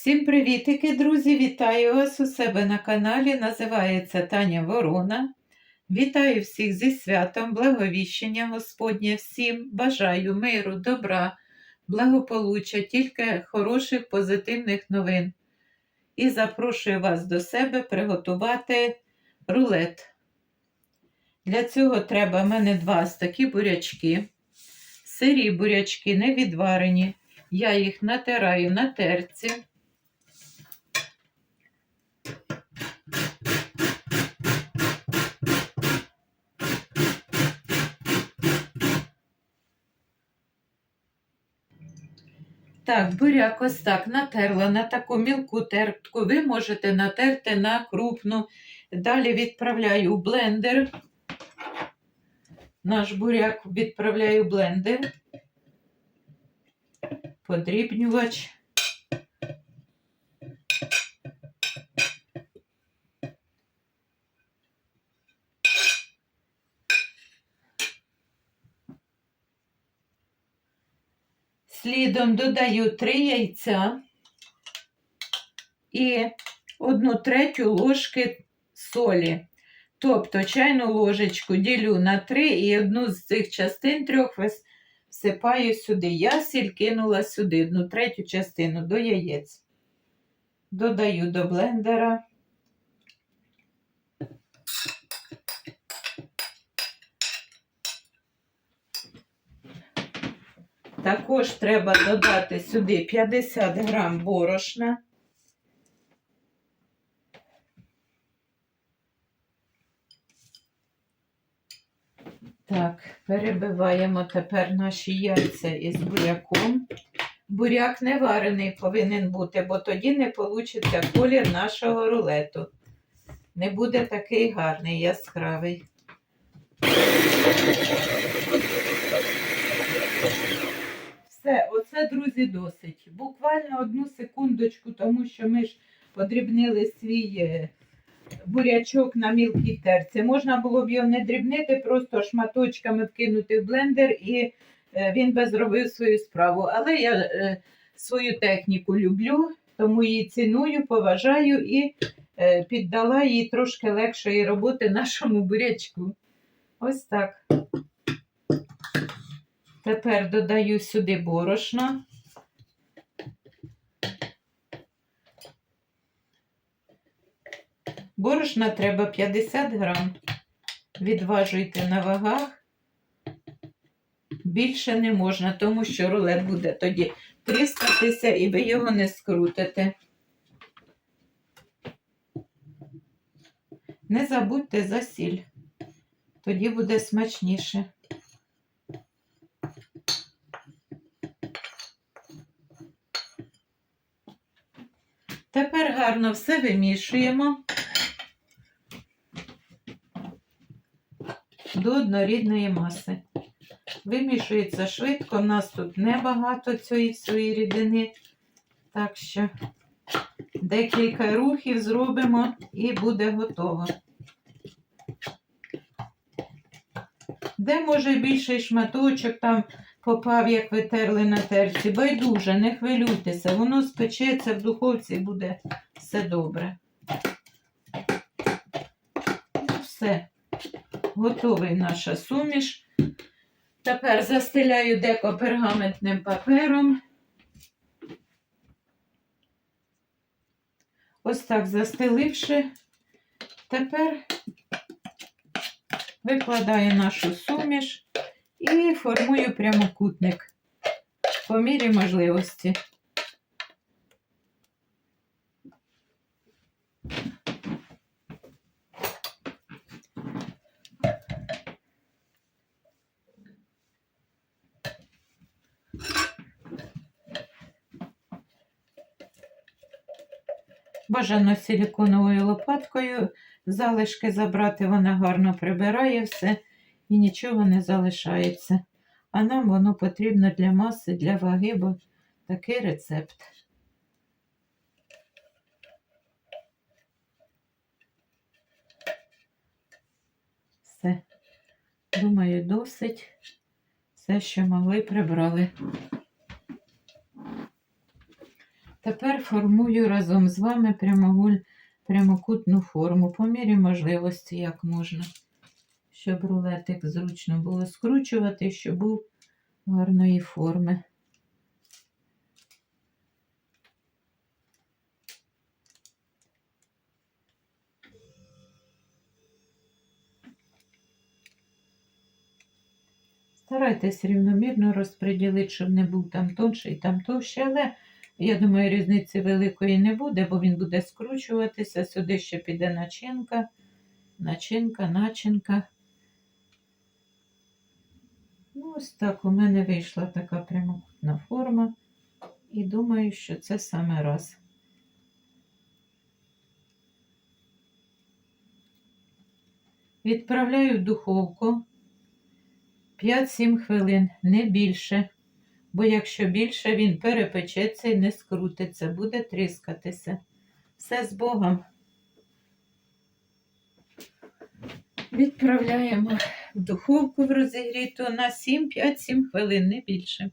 Всім привітики, друзі! Вітаю вас у себе на каналі. Називається Таня Ворона. Вітаю всіх зі святом, благовіщення Господнє всім. Бажаю миру, добра, благополуччя, тільки хороших позитивних новин. І запрошую вас до себе приготувати рулет. Для цього треба в мене два такі бурячки. Сирі бурячки не відварені. Я їх натираю на терці. Так, буряк ось так натерла на таку мілку тертку. Ви можете натерти на крупну. Далі відправляю у блендер. Наш буряк відправляю в блендер. Подрібнювач. Слідом додаю 3 яйця і одну третю ложки солі. Тобто чайну ложечку ділю на 3 і одну з цих частин трьох всипаю сюди. Я сіль кинула сюди, одну третю частину до яєць. Додаю до блендера. Також треба додати сюди 50 грам борошна. Так, перебиваємо тепер наші яйця із буряком. Буряк не варений повинен бути, бо тоді не вийде колір нашого рулету. Не буде такий гарний, яскравий. Все, оце, друзі, досить. Буквально одну секундочку, тому що ми ж подрібнили свій е, бурячок на мілкій терці. Можна було б його не дрібнити, просто шматочками вкинути в блендер і е, він би зробив свою справу. Але я е, свою техніку люблю, тому її ціную, поважаю і піддала їй трошки легшої роботи нашому бурячку. Ось так. Тепер додаю сюди борошно. Борошна треба 50 грам. Відважуйте на вагах. Більше не можна, тому що рулет буде тоді тріскатися і ви його не скрутите. Не забудьте за сіль. Тоді буде смачніше. Тепер гарно все вимішуємо до однорідної маси. Вимішується швидко, у нас тут небагато цієї всієї рідини, так що декілька рухів зробимо і буде готово. Де може більший шматочок там попав, як ви терли на терці. Байдуже, не хвилюйтеся, воно спечеться в духовці і буде все добре. Ну, все, готовий наша суміш. Тепер застеляю деко пергаментним папером. Ось так застеливши, тепер викладаю нашу суміш і формую прямокутник по мірі можливості. Бажано силіконовою лопаткою залишки забрати, вона гарно прибирає все і нічого не залишається. А нам воно потрібно для маси, для ваги, бо такий рецепт. Все. Думаю, досить. Все, що могли, прибрали. Тепер формую разом з вами прямоголь, прямокутну форму по мірі можливості, як можна, щоб рулетик зручно було скручувати, щоб був гарної форми. Старайтесь рівномірно розподілити, щоб не був там тонший, там товщий, але я думаю, різниці великої не буде, бо він буде скручуватися. Сюди ще піде начинка, начинка, начинка. Ну, ось так у мене вийшла така прямокутна форма. І думаю, що це саме раз. Відправляю в духовку 5-7 хвилин, не більше. Бо якщо більше, він перепечеться і не скрутиться, буде тріскатися. Все з Богом. Відправляємо в духовку в розігріту на 7-5-7 хвилин, не більше.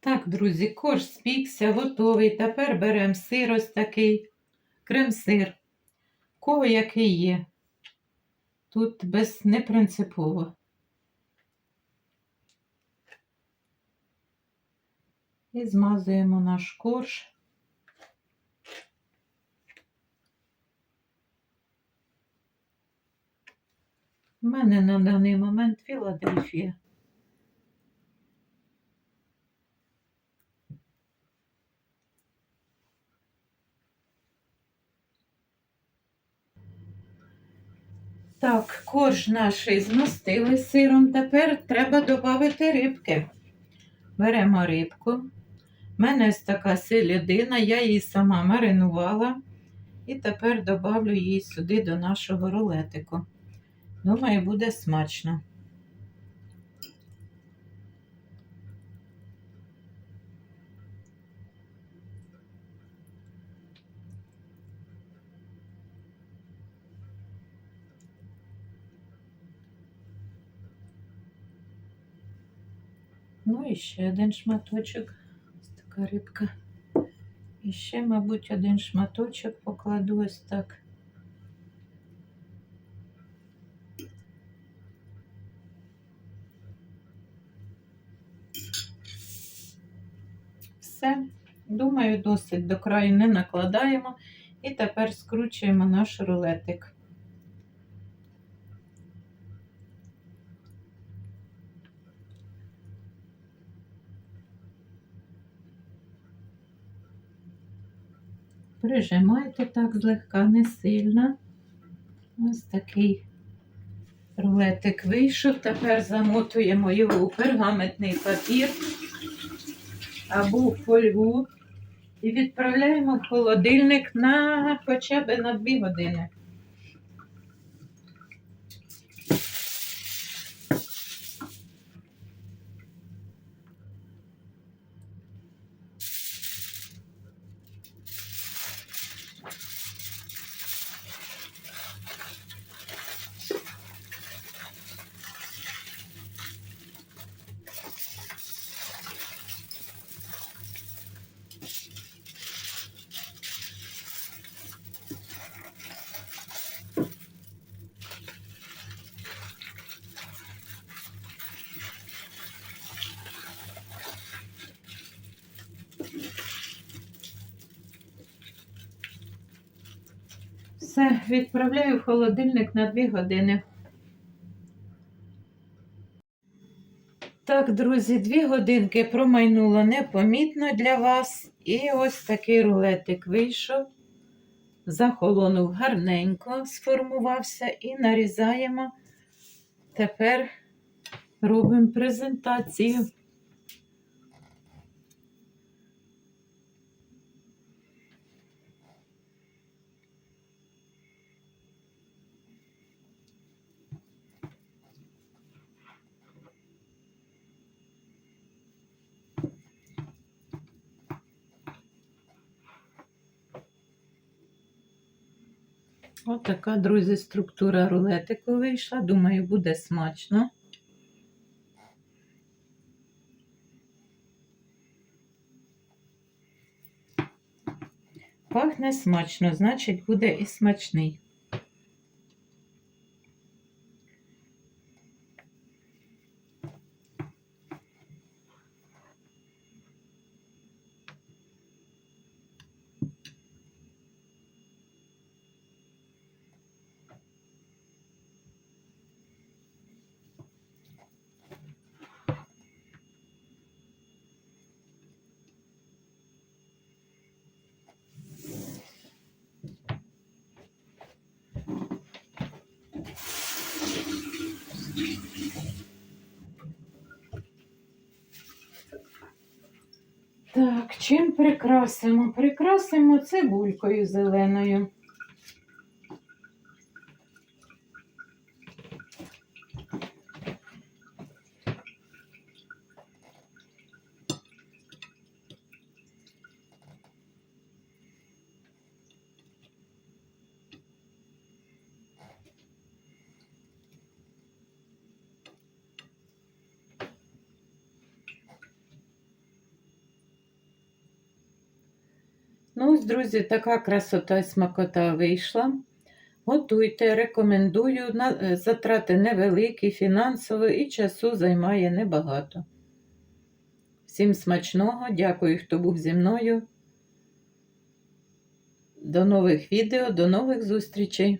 Так, друзі, корж спікся, готовий. Тепер беремо сир ось такий, крем-сир. Кого який є. Тут без непринципово. І змазуємо наш корж. У мене на даний момент Філадельфія. Так, корж наш змастили сиром. Тепер треба додати рибки. Беремо рибку. У мене ось така селядина, я її сама маринувала. І тепер добавлю її сюди до нашого рулетику. Думаю, буде смачно. Ну і ще один шматочок. Ось така рибка. І ще, мабуть, один шматочок покладу ось так. Все, думаю, досить до краю не накладаємо. І тепер скручуємо наш рулетик. Прижимайте так злегка, не сильно. Ось такий рулетик вийшов. Тепер замотуємо його у пергаментний папір або в фольгу і відправляємо в холодильник на хоча б на 2 години. Все, відправляю в холодильник на 2 години. Так, друзі, дві годинки промайнуло непомітно для вас. І ось такий рулетик вийшов, захолонув гарненько, сформувався і нарізаємо. Тепер робимо презентацію. Отака, друзі, структура рулетику вийшла. Думаю, буде смачно. Пахне смачно, значить, буде і смачний. Чим прикрасимо? Прикрасимо цибулькою зеленою. Ну, ось, друзі, така красота і смакота вийшла. Готуйте, рекомендую. Е, Затрати невеликі, фінансово і часу займає небагато. Всім смачного, дякую, хто був зі мною. До нових відео, до нових зустрічей!